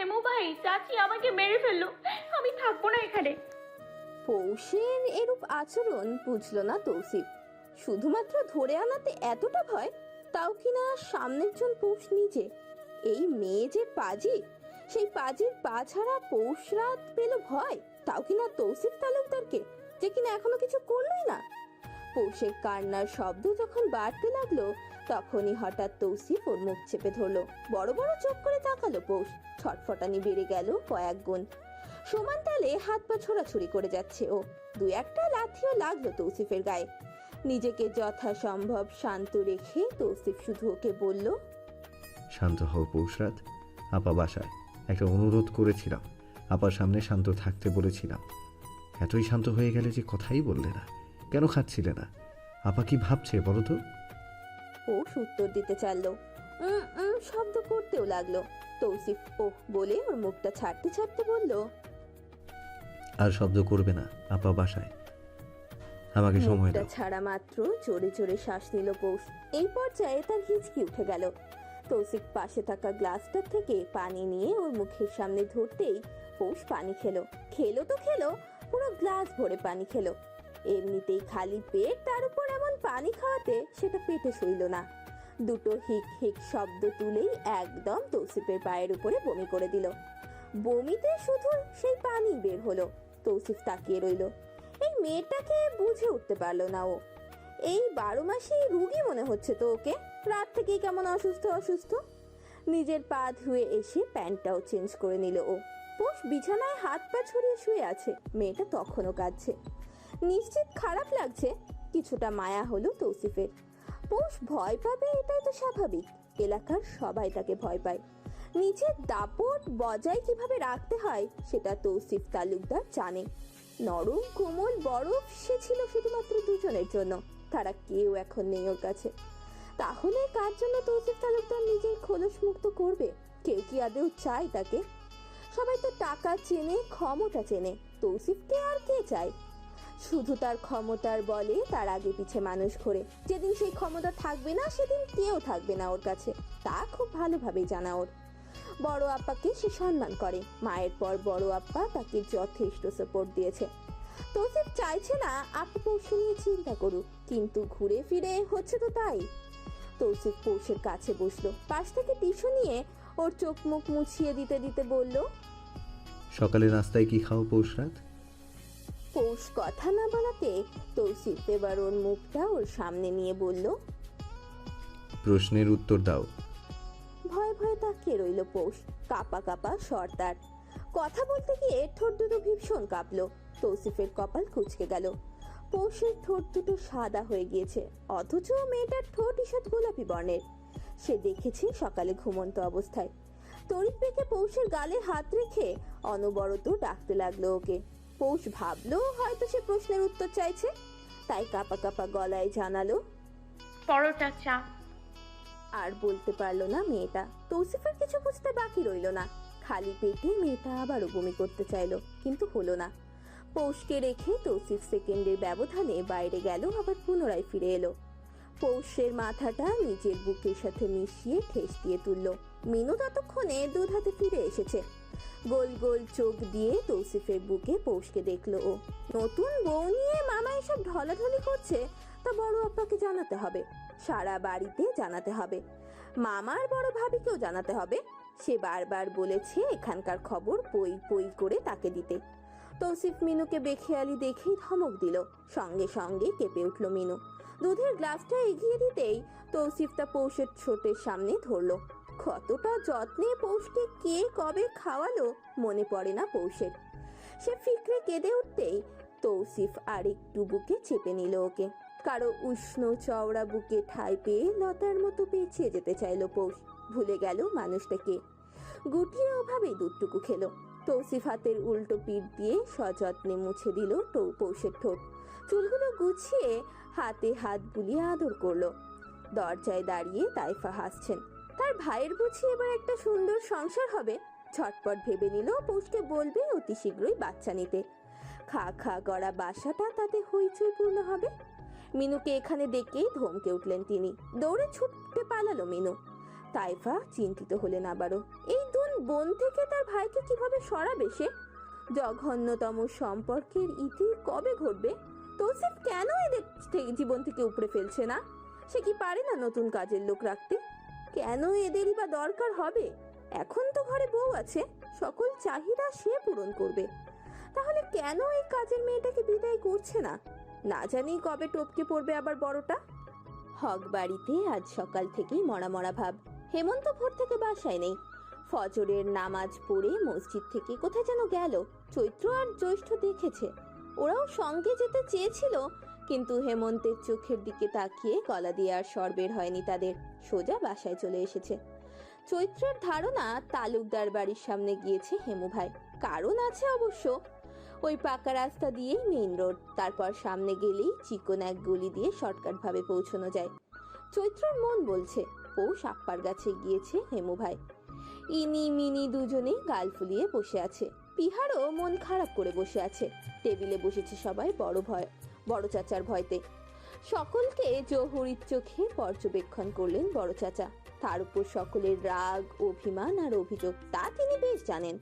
হেমু ভাই, চাচি আমাকে মেরে ফেলল। আমি থাকব না এখানে। পৌষের এরূপ আচরণ বুঝল না তৌসিফ। শুধুমাত্র ধরে আনাতে এতটা ভয়, তাও কিনা সামনের জন পৌষ নিজে। এই মেয়ে যে পাজি, সেই পাজির পা ছাড়া পৌষ রাত পেল ভয়, তাও কিনা তৌসিফ তালুকদারকে, যে কিনা এখনও কিছু করলোই না। পৌষের কান্নার শব্দ যখন বাড়তে লাগল তখনই হঠাৎ তৌসিফ ওর মুখ চেপে ধরলো। বড় বড় চোখ করে তাকালো পৌষ। ছটফটানি বেড়ে গেল কয়েক গুণ। সমান তালে হাত পা ছোড়াছুড়ি করে যাচ্ছে ও। দু একটা লাথিও লাগল তৌসিফের গায়ে। নিজেকে যথাসম্ভব শান্ত রেখে তৌসিফ শুধু ওকে বলল, শান্ত হও পৌষরাত আপা বাসায়। একটা অনুরোধ করেছিলাম। আপার সামনে শান্ত থাকতে বলেছিলাম। এতই শান্ত হয়ে গেলে যে কথাই বললে না। কেন খাচ্ছিলে না? আপা কি ভাবছে বলো তো? পৌষ উত্তর দিতে চাইলো। উম উম শব্দ করতেও লাগল। তৌসিফ ওহ বলে ওর মুখটা ছাড়তে ছাড়তে বলল আর শব্দ করবে না আপা বাসায়। আমাকে সময় মুখটা দাও। ছাড়া মাত্র জোরে জোরে শ্বাস নিল পৌষ। এই পর্যায়ে তার হিচকি উঠে গেল। তৌসিফ পাশে থাকা গ্লাসটার থেকে পানি নিয়ে ওর মুখের সামনে ধরতেই পৌষ পানি খেলো। খেলো তো খেলো পুরো গ্লাস ভরে পানি খেলো। এমনিতেই খালি পেট, তার উপর এমন পানি খাওয়াতে সেটা পেটে সইল না। দুটো হিক হিক শব্দ তুলেই একদম তৌসিফের পায়ের উপরে বমি করে দিল। বমিতে শুধু সেই পানি বের হলো, তৌসিফ তাকিয়ে রইল। এই মেয়েটাকে বুঝে উঠতে পারল না ও। এই বারো মাসে রুগী মনে হচ্ছে তো ওকে? রাত থেকেই কেমন অসুস্থ অসুস্থ? নিজের পা ধুয়ে এসে প্যান্টটাও চেঞ্জ করে নিল ও। পোষ বিছানায় হাত পা ছড়িয়ে শুয়ে আছে, মেয়েটা তখনও কাঁদছে। নিশ্চিত খারাপ লাগছে। কিছুটা মায়া হলো তৌসিফের। পোষ ভয় পাবে, এটাই তো স্বাভাবিক। এলাকার সবাই তাকে ভয় পায়। নিজের দাপট বজায় কীভাবে রাখতে হয়, সেটা তৌসিফ তালুকদার জানে। নরম, কোমল, বরফ, সে ছিল শুধুমাত্র দুজনের জন্য। তারা কেউ এখন নেই ওর কাছে। তাহলে কার জন্য তৌসিফ তালুকদার নিজের খোলস মুক্ত করবে? কেউ কি আদেও চায় তাকে? সবাই তো টাকা চেনে, ক্ষমতা চেনে। তৌসিফকে আর কে চায়? শুধু তার ক্ষমতার বলে তার আগে পিছে মানুষ ঘোরে। যেদিন সেই ক্ষমতা থাকবে না, সেদিন কেউ থাকবে না ওর কাছে। তা খুব ভালোভাবেই জানা ওর। বড় আপ্পাকে সে সম্মান করে। মায়ের পর বড় আপ্পা তাকে যথেষ্ট সাপোর্ট দিয়েছে। তৌসিফ চাইছে না আপু পৌষে নিয়ে চিন্তা করুক, কিন্তু ঘুরে ফিরে হচ্ছে তো তাই। তৌসিফ পৌষের কাছে বসল। পাশ থেকে টিস্যু নিয়ে ওর চোখ মুখ মুছিয়ে দিতে দিতে বলল, সকালে নাস্তায় কি খাও পৌষরাত পৌষ কথা না বলাতে তৌসিফ এবার ওর মুখটা ওর সামনে নিয়ে বলল প্রশ্নের উত্তর দাও। ভয় ভয়ে তাকিয়ে রইল পৌষ কাপা কাপা সর্দার। কথা বলতে গিয়ে ঠোঁট দুটো ভীষণ কাঁপলো তৌসিফের কপাল কুচকে গেল। পৌষের ঠোঁট দুটো সাদা হয়ে গিয়েছে অথচ মেয়েটার ঠোঁট ঈষৎ গোলাপি বর্ণের। সে দেখেছে সকালে ঘুমন্ত অবস্থায়। তড়িৎ পেকে পৌষের গালে হাত রেখে অনবরত ডাকতে লাগল ওকে। পৌষ ভাবলো হয়তো সে প্রশ্নের উত্তর চাইছে। তাই কাপা কাপা গলায় জানালো পরোটা চা। আর বলতে পারল না মেয়েটা। তৌসিফের কিছু বুঝতে বাকি রইল না। খালি পেটে মেয়েটা আবারও বমি করতে চাইলো কিন্তু হলো না। পৌষকে রেখে তৌসিফ সেকেন্ডের ব্যবধানে বাইরে গেল আবার পুনরায় ফিরে এলো। পৌষের মাথাটা নিজের বুকের সাথে মিশিয়ে ঠেস দিয়ে তুলল। মিনু ততক্ষণে দুধ হাতে ফিরে এসেছে। গোল গোল চোখ দিয়ে তৌসিফের বুকে পৌষকে দেখল ও। নতুন বউ নিয়ে মামা এসব ঢলাঢলি করছে, তা বড় আপ্পাকে জানাতে হবে, সারা বাড়িতে জানাতে হবে। মামার বড় ভাবিকেও জানাতে হবে, সে বারবার বলেছে এখানকার খবর পই পই করে তাকে দিতে। তৌসিফ মিনুকে বেখেয়ালি দেখেই ধমক দিল, সঙ্গে সঙ্গে কেঁপে উঠল মিনু। দুধের গ্লাসটা এগিয়ে দিতেই তৌসিফ তা পৌষের ছোটের সামনে ধরলো। কতটা যত্নে পৌষকে কে কবে খাওয়ালো মনে পড়ে না পৌষের। সে ফিকরে কেঁদে উঠতেই তৌসিফ আর একটু বুকে চেপে নিল ওকে। কারও উষ্ণ চওড়া বুকে ঠাঁই পেয়ে লতার মতো পেঁচিয়ে যেতে চাইলো পৌষ। ভুলে গেল মানুষটাকে। গুটিয়ে ওভাবেই দুধটুকু খেলো। তৌসিফ হাতের উল্টো পিঠ দিয়ে সযত্নে মুছে দিল পৌষের ঠোঁট। চুলগুলো গুছিয়ে হাতে হাত বুলিয়ে আদর করল। দরজায় দাঁড়িয়ে তাইফা হাসছেন। তার ভাইয়ের বুঝি এবার একটা সুন্দর সংসার হবে। ঝটপট ভেবে নিল পৌষকে বলবে অতি শীঘ্রই বাচ্চা নিতে। খা খা গড়া বাসাটা তাতে হইচই পূর্ণ হবে। মিনুকে এখানে দেখেই ধমকে উঠলেন তিনি। দৌড়ে ছুটতে পালালো মিনু। তাইফা চিন্তিত হলেন আবারও। এই দুন বোন থেকে তার ভাইকে কীভাবে সরাবে সে? জঘন্যতম সম্পর্কের ইতি কবে ঘটবে? তৌসিফ কেন এদের জীবন থেকে উপড়ে ফেলছে না? সে কি পারে না নতুন কাজের লোক রাখতে? কেন এদেরই বা দরকার হবে? এখন তো ঘরে বউ আছে, সকল চাহিদা সে পূরণ করবে। তাহলে কেন এই কাজের মেয়েটাকে বিদায় করছে না? না জানি কবে টপকে পড়বে আবার বড়টা। হক বাড়িতে আজ সকাল থেকেই মরা মরা ভাব। হেমন্ত ভোর থেকে বাসায় নেই। ফজরের নামাজ পড়ে মসজিদ থেকে কোথায় যেন গেল। চৈত্র আর জ্যৈষ্ঠ দেখেছে। ওরাও সঙ্গে যেতে চেয়েছিল কিন্তু হেমন্তের চোখের দিকে তাকিয়ে গলা দিয়ে আর স্বর বের হয়নি তাদের। সোজা বাসায় চলে এসেছে। চৈত্রের ধারণা তালুকদার বাড়ির সামনে গিয়েছে হেমু ভাই। কারণ আছে অবশ্য। ওই পাকা রাস্তা দিয়েই মেইন রোড তারপর সামনে গেলেই চিকন এক গলি দিয়ে শর্টকাট ভাবে পৌঁছানো যায়। চৈত্রর মন বলছে, পৌষ আপ্পার গাছে গিয়েছে হেমু ভাই। ইনি মিনি দুজনেই গাল ফুলিয়ে বসে আছে। পিহারও মন খারাপ করে বসে আছে। টেবিলে বসেছে সবাই বড় ভয়। বড় চাচার ভয়তে। সকলকে জহুরির চোখে পর্যবেক্ষণ করলেন বড় চাচা। তার উপর সকলের রাগ, অভিমান আর অভিযোগ তা তিনি বেশ জানেন।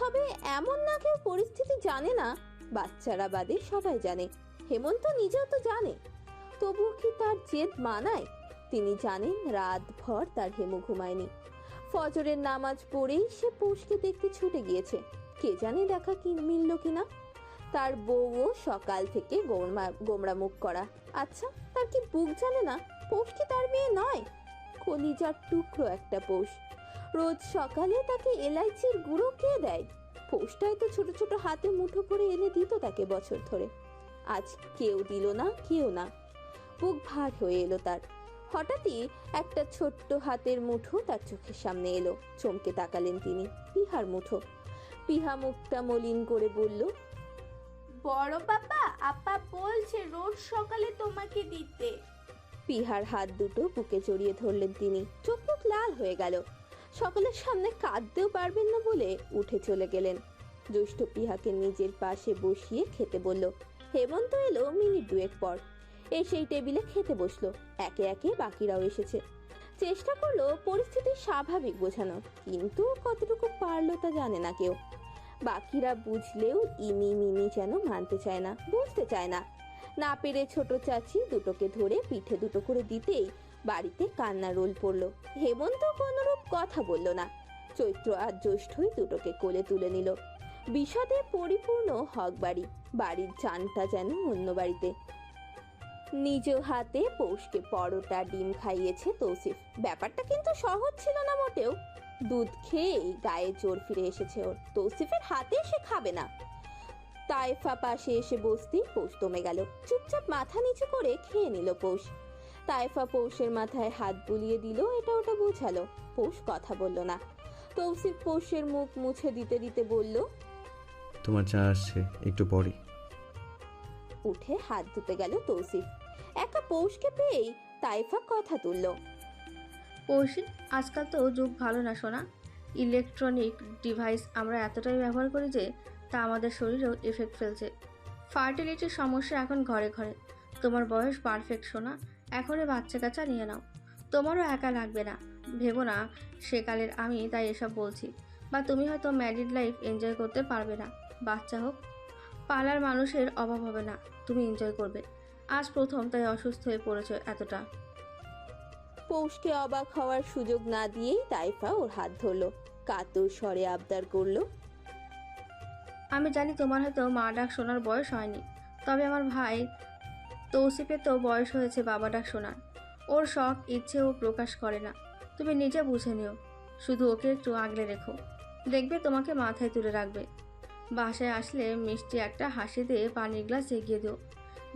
তবে এমন না কেউ পরিস্থিতি জানে না, বাচ্চারা বাদে সবাই জানে। হেমন্ত নিজেও তো জানে। তবুও কি তার জেদ মানায়? তিনি জানেন রাত ভর তার হেমু ঘুমায়নি। ফজরের নামাজ পড়েই সে পৌষকে দেখতে ছুটে গিয়েছে। কে জানে দেখা কি মিলল কিনা। তার বউও সকাল থেকে গোমরা গোমরা মুখ করা। আচ্ছা তার কি বুক জানে না? পৌষ কি তার মেয়ে নয়? কলিজার টুকরো একটা পৌষ। রোজ সকালে তাকে এলাইচির গুঁড়ো কে দেয়? পৌষটায় তো ছোট ছোট হাতে মুঠো করে এনে দিত তাকে বছর ধরে। আজ কেউ দিল না, কেউ না। বুক ভার হয়ে এলো তার। হঠাৎই একটা ছোট্ট হাতের মুঠো তার চোখের সামনে এলো। চমকে তাকালেন তিনি, পিহার মুঠো। পিহা মুখটা মলিন করে বলল বড় পাপা আপা বলছে রোজ সকালে তোমাকে দিতে। পিহার হাত দুটো বুকে জড়িয়ে ধরলেন তিনি। চোখ মুখ লাল হয়ে গেল। সকলের সামনে কাঁদতেও পারবেন না বলে উঠে চলে গেলেন। জ্যৈষ্ঠ পিহাকে নিজের পাশে বসিয়ে খেতে বলল, হেমন্ত এলো মিনিট দুয়েক পর। এসেই টেবিলে খেতে বসল। একে একে বাকিরাও এসেছে। চেষ্টা করল পরিস্থিতি স্বাভাবিক বোঝানো কিন্তু কতটুকু পারল তা জানে না কেউ। বাকিরা বুঝলেও ইনি মিনি যেন মানতে চায় না, বুঝতে চায় না। না পেরে ছোট চাচি দুটোকে ধরে পিঠে দুটো করে দিতেই বাড়িতে কান্না রোল পড়ল। হেমন্ত কোনরূপ কথা বলল না। চৈত্র আর জ্যৈষ্ঠই দুটোকে কোলে তুলে নিল। বিষাদে পরিপূর্ণ হক বাড়ি বাড়ির চানটা যেন অন্য বাড়িতে। নিজ হাতে পৌষকে পরোটা ডিম খাইয়েছে তৌসিফ। ব্যাপারটা কিন্তু সহজ ছিল না মোটেও। দুধ খেয়েই গায়ে জোর ফিরে এসেছে ওর। তৌসিফের হাতে সে খাবে না। তাইফা পাশে এসে বসতেই পৌষ দমে গেল। চুপচাপ মাথা নিচু করে খেয়ে নিল পৌষ। তাইফা পৌষের মাথায় হাত বুলিয়ে দিল এটা ওটা বোঝালো। পৌষ কথা বলল না। তৌসিফ পৌষের মুখ মুছে দিতে দিতে বলল তোমার চা আসছে একটু পরে উঠে হাত ধুতে গেল তৌসিফ। একা পৌষকে পেয়েই তাইফা কথা তুলল। পৌষি আজকাল তো যুগ ভালো না শোনা ইলেকট্রনিক ডিভাইস আমরা এতটাই ব্যবহার করি যে তা আমাদের শরীরেও এফেক্ট ফেলছে। ফার্টিলিটির সমস্যা এখন ঘরে ঘরে। তোমার বয়স পারফেক্ট শোনা এখনই বাচ্চা কাচ্চা নিয়ে নাও। তোমারও একা লাগবে না। ভেবো না, সেকালের আমি তাই এসব বলছি। বা তুমি হয়তো ম্যারিড লাইফ এনজয় করতে পারবে না। বাচ্চা হোক। পালার মানুষের অভাব হবে না। তুমি এনজয় করবে। আজ প্রথম তাই অসুস্থ হয়ে পড়েছ এতটা। পৌষকে অবাক হওয়ার সুযোগ না দিয়েই তাইফা ওর হাত ধরলো। কাতর স্বরে আবদার করল, আমি জানি তোমার হয়তো মা ডাক শোনার বয়স হয়নি, তবে আমার ভাই তৌসিফের তো বয়স হয়েছে বাবা ডাক শোনার। ওর শখ ইচ্ছে ও প্রকাশ করে না। তুমি নিজে বুঝে নিও, শুধু ওকে একটু আগলে রেখো। দেখবে তোমাকে মাথায় তুলে রাখবে। বাসায় আসলে মিষ্টি একটা হাসি দিয়ে পানির গ্লাস এগিয়ে দিও।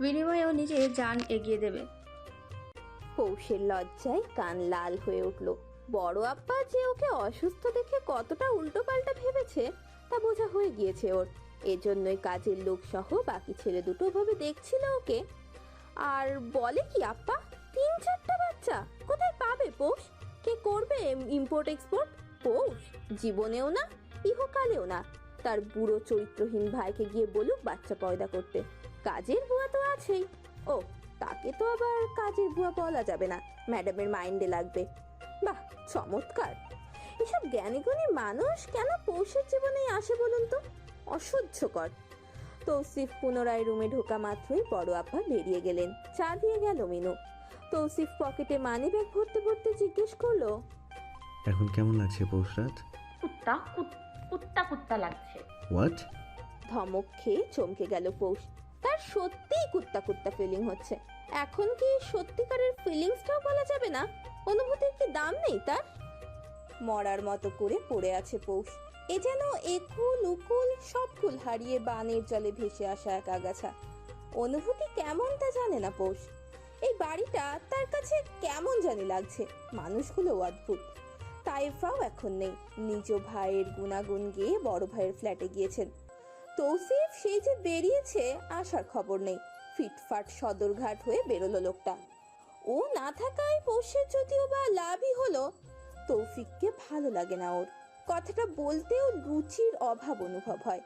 বিনিময়ে ও নিজে যান এগিয়ে দেবে। পৌষের লজ্জায় কান লাল হয়ে উঠল। বড় আব্বা যে ওকে অসুস্থ দেখে কতটা উল্টোপাল্টা ভেবেছে, তা বোঝা হয়ে গিয়েছে ওর। এজন্যই কাজের লোক সহ বাকি ছেলে দুটো ভাবে দেখছিল ওকে। আর বলে কি আপ্পা তিন চারটা বাচ্চা, কোথায় পাবে পৌষ? কে করবে ইম্পোর্ট এক্সপোর্ট পৌষ, জীবনেও না, ইহকালেও না। তার বুড়ো চরিত্রহীন ভাইকে গিয়ে বলুক বাচ্চা পয়দা করতে। কাজের বুয়া তো আছেই। ও তাকে তো আবার কাজের বুয়া বলা যাবে না। ম্যাডামের মাইন্ডে লাগবে। বাহ চমৎকার। এসব জ্ঞানীগুণী মানুষ কেন পৌষের জীবনেই আসে বলুন তো? অসহ্যকর। তৌসিফ পুনরায় রুমে ঢোকা মাত্রই বড় আপা বেরিয়ে গেলেন। চা দিয়ে গেল মিনু। তৌসিফ পকেটে মানি ব্যাগ ভরতে ভরতে জিজ্ঞেস করল এখন কেমন লাগছে পৌষরাত কুত্তা কুত্তা কুত্তা লাগছে। হোয়াট ধমক খেয়ে চমকে গেল পৌষ তার সত্যিই কুত্তা কুত্তা ফিলিং হচ্ছে। এখন কি সত্যিকারের ফিলিংসটাও বলা যাবে না? অনুভূতির কি দাম নেই তার? মরার মতো করে পড়ে আছে পৌষ। এ যেন একুল, উকুল, সব কুল হারিয়ে বানের জলে ভেসে আসা এক আগাছা। অনুভূতি কেমন তা জানে না পৌষ। এই বাড়িটা তার কাছে কেমন জানি লাগছে। মানুষগুলো অদ্ভুত। তাইফাও এখন নেই। নিজ ভাইয়ের গুণাগুণ গিয়ে বড় ভাইয়ের ফ্ল্যাটে গিয়েছেন। তৌসিফ সেই যে বেরিয়েছে, আসার খবর নেই। ফিটফাট সদরঘাট হয়ে বেরোলো লোকটা। ও না থাকায় পৌষের যদিও বা লাভই হলো তৌফিককে ভালো লাগে না ওর। কথাটা বলতেও রুচির অভাব অনুভব হয়।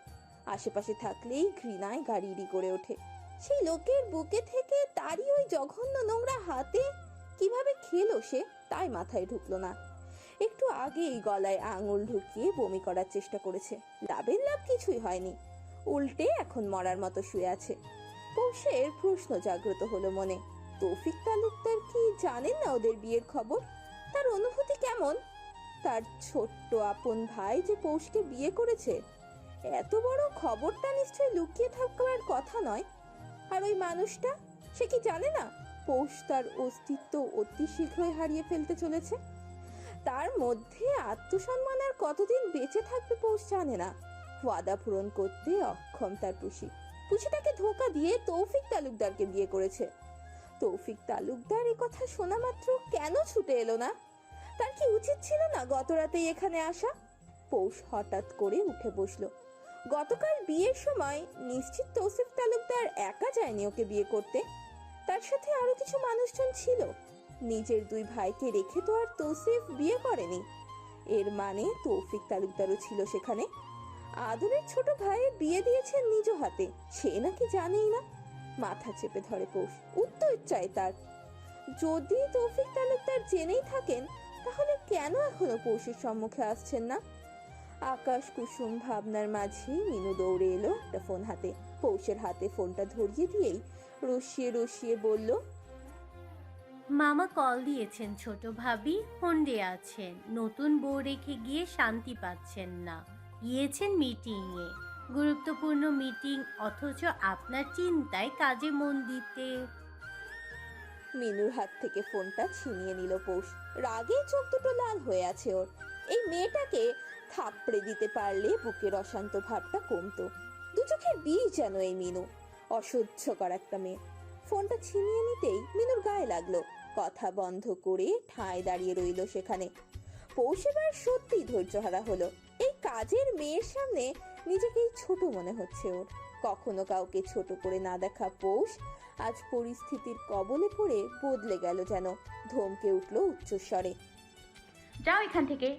আশেপাশে থাকলেই ঘৃণায় গাড়িড়ি করে ওঠে। সেই লোকের বুকে থেকে তারই ওই জঘন্য নোংরা হাতে কীভাবে খেলো সে, তাই মাথায় ঢুকলো না। একটু আগেই গলায় আঙুল ঢুকিয়ে বমি করার চেষ্টা করেছে। লাভের লাভ কিছুই হয়নি। উল্টে এখন মরার মতো শুয়ে আছে। পৌষের প্রশ্ন জাগ্রত হলো মনে, তৌফিক তালুকদার কি জানেন না ওদের বিয়ের খবর? তার অনুভূতি কেমন? তার ছোট্ট আপন ভাই যে পৌষকে বিয়ে করেছে, এত বড় খবরটা নিশ্চয়ই লুকিয়ে থাকার কথা নয়। আর ওই মানুষটা, সে কি জানে না পৌষ তার অস্তিত্ব অতি শীঘ্রই হারিয়ে ফেলতে চলেছে? তার মধ্যে আত্মসম্মান আর কতদিন বেঁচে থাকবে পৌষ জানে না। ওয়াদা পূরণ করতে অক্ষম তার পুষি। পুষিটাকে ধোকা দিয়ে তৌফিক তালুকদারকে বিয়ে করেছে। তৌফিক তালুকদার এ কথা শোনা মাত্র কেন ছুটে এলো না? তার কি উচিত ছিল না গত রাতেই এখানে আসা? পৌষ হঠাৎ করে উঠে বসল। গতকাল বিয়ের সময় নিশ্চিত তৌসিফ তালুকদার একা যায়নি ওকে বিয়ে করতে। তার সাথে আরও কিছু মানুষজন ছিল। নিজের দুই ভাইকে রেখে তো আর তৌসিফ বিয়ে করেনি। এর মানে তৌফিক তালুকদারও ছিল সেখানে। আদরের ছোট ভাইয়ের বিয়ে দিয়েছেন নিজ হাতে। সে নাকি জানেই না। মাথা চেপে ধরে পৌষ, উত্তর চায় তার। যদি তৌফিক তালুকদার জেনেই থাকেন, তাহলে কেন এখনও পৌষের সম্মুখে আসছেন না? আকাশ কুসুম ভাবনার মাঝে মিনু দৌড়ে এলো একটা ফোন হাতে। পৌষের হাতে ফোনটা ধরিয়ে দিয়েই রসিয়ে রসিয়ে বলল, মামা কল দিয়েছেন ছোট ভাবি হন্ডে আছেন। নতুন বউ রেখে গিয়ে শান্তি পাচ্ছেন না। গিয়েছেন মিটিংয়ে গুরুত্বপূর্ণ মিটিং অথচ আপনার চিন্তায় কাজে মন দিতে। মিনুর হাত থেকে ফোনটা ছিনিয়ে নিল পৌষ। রাগে চোখ দুটো লাল হয়ে আছে ওর। এই মেয়েটাকে থাপড়ে দিতে পারলে বুকের অশান্ত ভাবটা কমতো। দু চোখের বিষ যেন এই মিনু। অসহ্যকর একটা মেয়ে। ফোনটা ছিনিয়ে নিতেই মিনুর গায়ে লাগল। কথা বন্ধ করে ঠায় দাঁড়িয়ে রইল সেখানে। পৌষ এবার সত্যি ধৈর্যহারা হলো। এই কাজের মেয়ের সামনে নিজেকেই ছোট মনে হচ্ছে ওর। কখনো কাউকে ছোট করে না দেখা পৌষ আজ পরিস্থিতির কবলে পড়ে বদলে গেল যেন ধমকে উঠল উচ্চস্বরে। যাও এখান থেকে।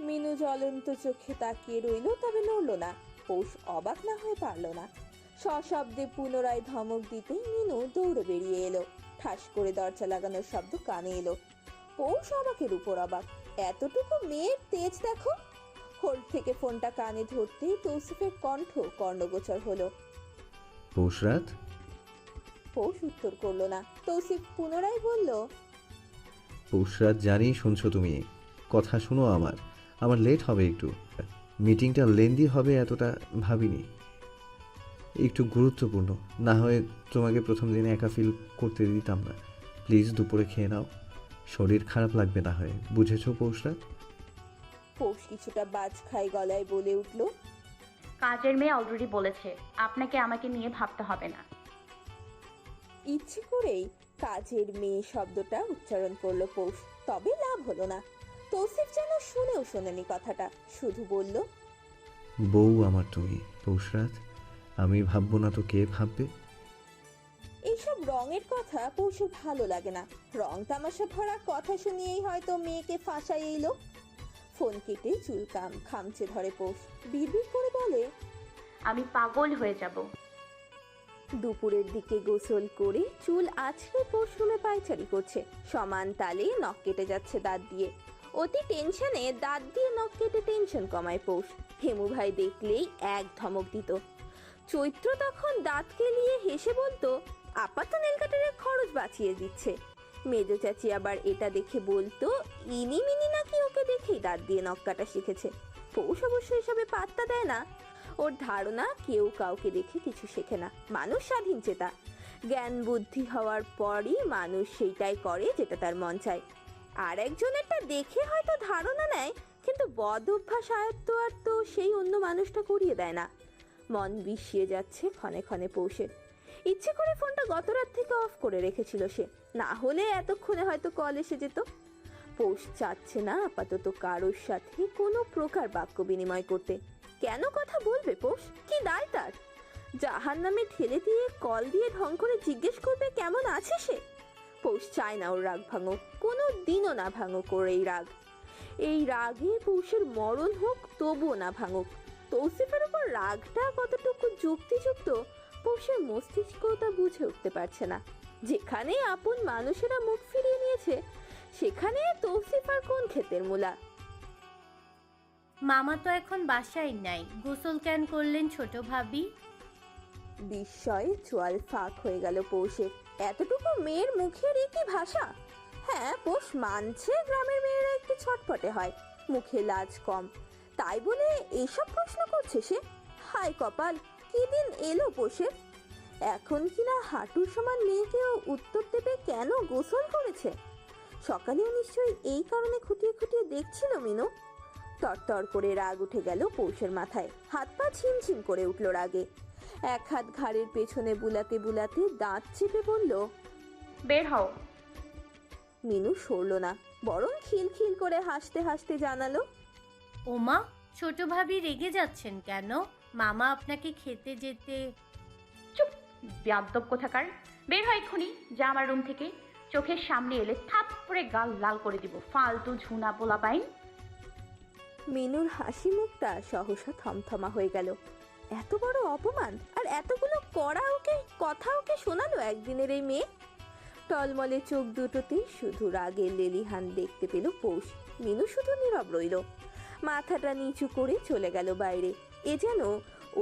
মিনু জ্বলন্ত চোখে তাকিয়ে রইল তবে নড়ল না। পৌষ অবাক না হয়ে পারল না। সশব্দে পুনরায় ধমক দিতেই মিনু দৌড়ে বেরিয়ে এলো। ঠাস করে দরজা লাগানোর শব্দ কানে এলো। পৌষ অবাকের উপর অবাক। এতটুকু মেয়ের তেজ দেখো? হোল্ড থেকে ফোনটা কানে ধরতেই তৌসিফের কণ্ঠ কর্ণগোচর হলো। পৌষরাত পৌষ উত্তর করল না। তৌসিফ পুনরায় বলল পৌষরাত জানি শুনছো তুমি। কথা শুনো আমার। আমার লেট হবে একটু। মিটিংটা লেন্দি হবে এতটা ভাবিনি। একটু গুরুত্বপূর্ণ। না হয় তোমাকে প্রথম দিনে একা ফিল করতে দিতাম না। প্লিজ দুপুরে খেয়ে নাও। শরীর খারাপ লাগবে না হয়। বুঝেছ পৌষরাত পৌষ কিছুটা বাজ খাই গলায় বলে উঠল। কাজের মেয়ে অলরেডি বলেছে আপনাকে আমাকে নিয়ে ভাবতে হবে না। ইচ্ছে করেই কাজের মেয়ে শব্দটা উচ্চারণ করল পৌষ তবে লাভ হলো না। তৌসিফ যেন শুনেও শোনেনি কথাটা শুধু বলল বউ আমার তুমি পৌষরাত আমি ভাববো না তো কে ভাববে। এইসব রঙের কথা পৌষের ভালো লাগে না। রং তামাশা ভরা কথা শুনিয়েই হয়তো মেয়েকে ফাঁসাই এলো। ফোন কেটে চুল কাম খামচে ধরে পৌষ। বিড়বিড় করে বলে আমি পাগল হয়ে যাব। দুপুরের দিকে গোসল করে চুল আছড়ে পশরুমে পায়চারি করছে। সমান তালে নখ কেটে যাচ্ছে দাঁত দিয়ে। অতি টেনশনে দাঁত দিয়ে নখ কেটে টেনশন কমায় পৌষ। হেমু ভাই দেখলেই এক ধমক দিত। চৈত্র তখন দাঁত কেলিয়ে হেসে বলতো আপাত নেল কাটারের খরচ বাঁচিয়ে দিচ্ছে। মেজো চাচি আবার এটা দেখে বলতো, ইনি মিনি নাকি ওকে দেখেই দাঁত দিয়ে নখ কাটা শিখেছে। পৌষ অবশ্য এসবে পাত্তা দেয় না। ওর ধারণা, কেউ কাউকে দেখে কিছু শেখে না। মানুষ স্বাধীন চেতা। জ্ঞান বুদ্ধি হওয়ার পরই মানুষ সেইটাই করে যেটা তার মন চায়। আর একজনেরটা দেখে হয়তো ধারণা নেয়, কিন্তু বদ অভ্যাস, আয়ত্ত আর তো সেই অন্য মানুষটা করিয়ে দেয় না। মন বিষিয়ে যাচ্ছে ক্ষণে ক্ষণে পৌষের। ইচ্ছে করে ফোনটা গত রাত থেকে অফ করে রেখেছিল সে। না হলে এতক্ষণে হয়তো কল এসে যেত। পৌষ চাচ্ছে না আপাতত কারোর সাথে কোনো প্রকার বাক্য বিনিময় করতে। কেন কথা বলবে পৌষ? কি দায় তার? জাহান নামে ঠেলে দিয়ে কল দিয়ে ঢং করে জিজ্ঞেস করবে কেমন আছে সে? পৌষ চায় না ওর রাগ ভাঙুক, কোনো দিনও না ভাঙুক ওর এই রাগ। এই রাগে পৌষের মরণ হোক, তবুও না ভাঙুক। তৌসিফের উপর রাগটা কতটুকু যুক্তিযুক্ত পৌষের মস্তিষ্ক তা বুঝে উঠতে পারছে না। যেখানে আপন মানুষেরা মুখ ফিরিয়ে নিয়েছে সেখানে তৌসিফ আর কোন ক্ষেতের মূলা? মামা তো এখন বাসায় নাই। গোসল ক্যান করলেন ছোট ভাবি? বিস্ময়ে চোয়াল ফাঁক হয়ে গেল পৌষের। এতটুকু মেয়ের মুখের কি ভাষা? হ্যাঁ পোষ মানছে গ্রামের মেয়েরা একটু ছটপটে হয় মুখে লাজ কম। তাই বলে এইসব প্রশ্ন করছে সে? হায় কপাল! কি দিন এলো পোষের এখন কিনা হাঁটুর সমান মেয়েকেও উত্তর দেবে কেন গোসল করেছে? সকালেও নিশ্চয়ই এই কারণে খুঁটিয়ে খুঁটিয়ে দেখছিল মিনু। তরতর করে রাগ উঠে গেল পৌষের মাথায়। হাত পা ছিমছিম করে উঠল রাগে। এক হাত ঘাড়ের পেছনে বুলাতে বুলাতে দাঁত চেপে বলল বের হও। মিনু সরল না বরং খিলখিল করে হাসতে হাসতে জানালো ওমা ছোট ভাবি রেগে যাচ্ছেন কেন? মামা আপনাকে খেতে যেতে চুপ ব্যাদ্যব কোথাকার। বের হয় এক্ষুনি যা আমার রুম থেকে। চোখের সামনে এলে থাপ করে গাল লাল করে দিব ফালতু ঝুনা পোলা পাইন মিনুর হাসি মুখটা সহসা থমথমা হয়ে গেল। এত বড় অপমান আর এতগুলো কড়া ওকে কথা ওকে শোনালো একদিনের এই মেয়ে? টলমলে চোখ দুটোতে শুধু রাগের লেলিহান দেখতে পেল পৌষ। মিনু শুধু নীরব রইল। মাথাটা নিচু করে চলে গেল বাইরে। এ যেন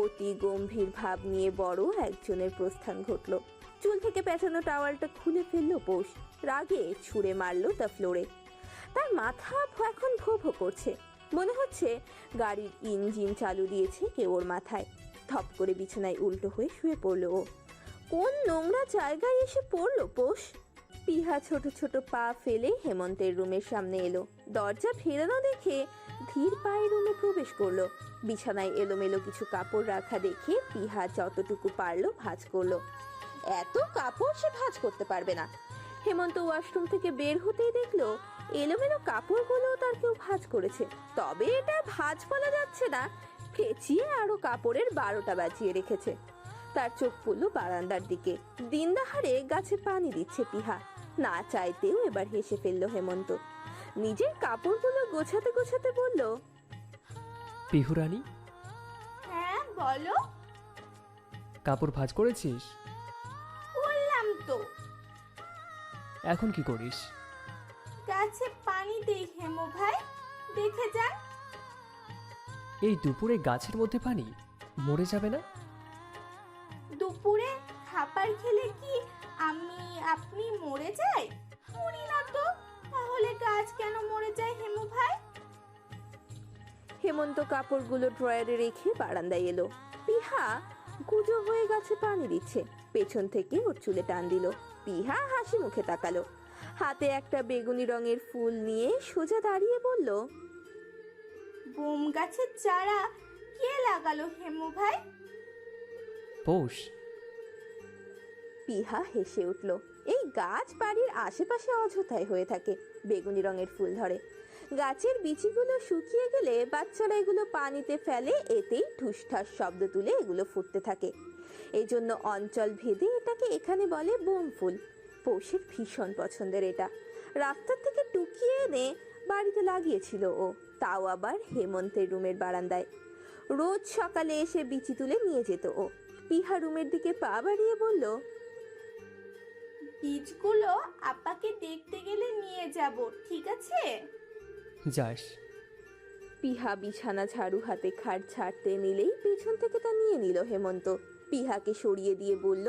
অতি গম্ভীর ভাব নিয়ে বড় একজনের প্রস্থান ঘটল। চুল থেকে পেঁচানো টাওয়ালটা খুলে ফেলল পৌষ রাগে ছুঁড়ে মারলো তা ফ্লোরে। তার মাথা এখন ভো ভো করছে। মনে হচ্ছে গাড়ির ইঞ্জিন চালু দিয়েছে কেউ ওর মাথায়। ধপ করে বিছানায় উল্টো হয়ে শুয়ে পড়ল ও। কোন নোংরা জায়গায় এসে পড়ল পোষ পিহা ছোট ছোট পা ফেলে হেমন্তের রুমের সামনে এলো। দরজা ফেরানো দেখে ধীর পায়ে রুমে প্রবেশ করল। বিছানায় এলোমেলো কিছু কাপড় রাখা দেখে পিহা যতটুকু পারল ভাঁজ করল। এত কাপড় সে ভাঁজ করতে পারবে না। হেমন্ত ওয়াশরুম থেকে বের হতেই দেখল, এলোমেলো কাপড়গুলো তার কেউ ভাঁজ করেছে। তবে এটা ভাঁজ বলা যাচ্ছে না ফেঁচিয়ে আরও কাপড়ের বারোটা বাজিয়ে রেখেছে। তার চোখ পড়ল বারান্দার দিকে। দিনদাহারে গাছে পানি দিচ্ছে পিহা। না চাইতেও এবার হেসে ফেলল হেমন্ত। নিজের কাপড়গুলো গোছাতে গোছাতে বলল পিহুরানি? হ্যাঁ বলো। কাপড় ভাঁজ করেছিস? বললাম তো। এখন কি করিস? গাছে পানি দেই হেমো ভাই দেখে যান। এই দুপুরে গাছের মধ্যে পানি মরে যাবে না? দুপুরে খাবার খেলে কি আমি আপনি মরে যাই? মরি না তাহলে গাছ কেন মরে যায় হেমু ভাই? হেমন্ত কাপড়গুলো ড্রয়ারে রেখে বারান্দায় এলো। পিহা গুজো হয়ে গাছে পানি দিচ্ছে। পেছন থেকে ওর চুলে টান দিল। পিহা হাসি মুখে তাকালো। হাতে একটা বেগুনি রঙের ফুল নিয়ে সোজা দাঁড়িয়ে বলল বোম গাছের চারা কে লাগালো হেমু ভাই? পৌষ। পিহা হেসে উঠল। এই গাছ বাড়ির আশেপাশে অযথায় হয়ে থাকে। বেগুনি রঙের ফুল ধরে। গাছের বিচিগুলো শুকিয়ে গেলে বাচ্চারা এগুলো পানিতে ফেলে, এতেই ঠুসঠাস শব্দ তুলে এগুলো ফুটতে থাকে। এই জন্য অঞ্চল ভেদে এটাকে এখানে বলে বোম ফুল। পৌষের ভীষণ পছন্দের এটা। রাস্তার থেকে টুকিয়ে এনে বাড়িতে লাগিয়েছিল ও, তাও আবার হেমন্তের রুমের বারান্দায়। রোজ সকালে এসে বিচি তুলে নিয়ে যেত ও। পিহা রুমের দিকে পা বাড়িয়ে বলল বীজগুলো আপাকে দেখতে গেলে নিয়ে যাব ঠিক আছে? যাস। পিহা বিছানা ঝাড়ু হাতে খাট ছাড়তে নিলেই পিছন থেকে তা নিয়ে নিল হেমন্ত। পিহাকে সরিয়ে দিয়ে বলল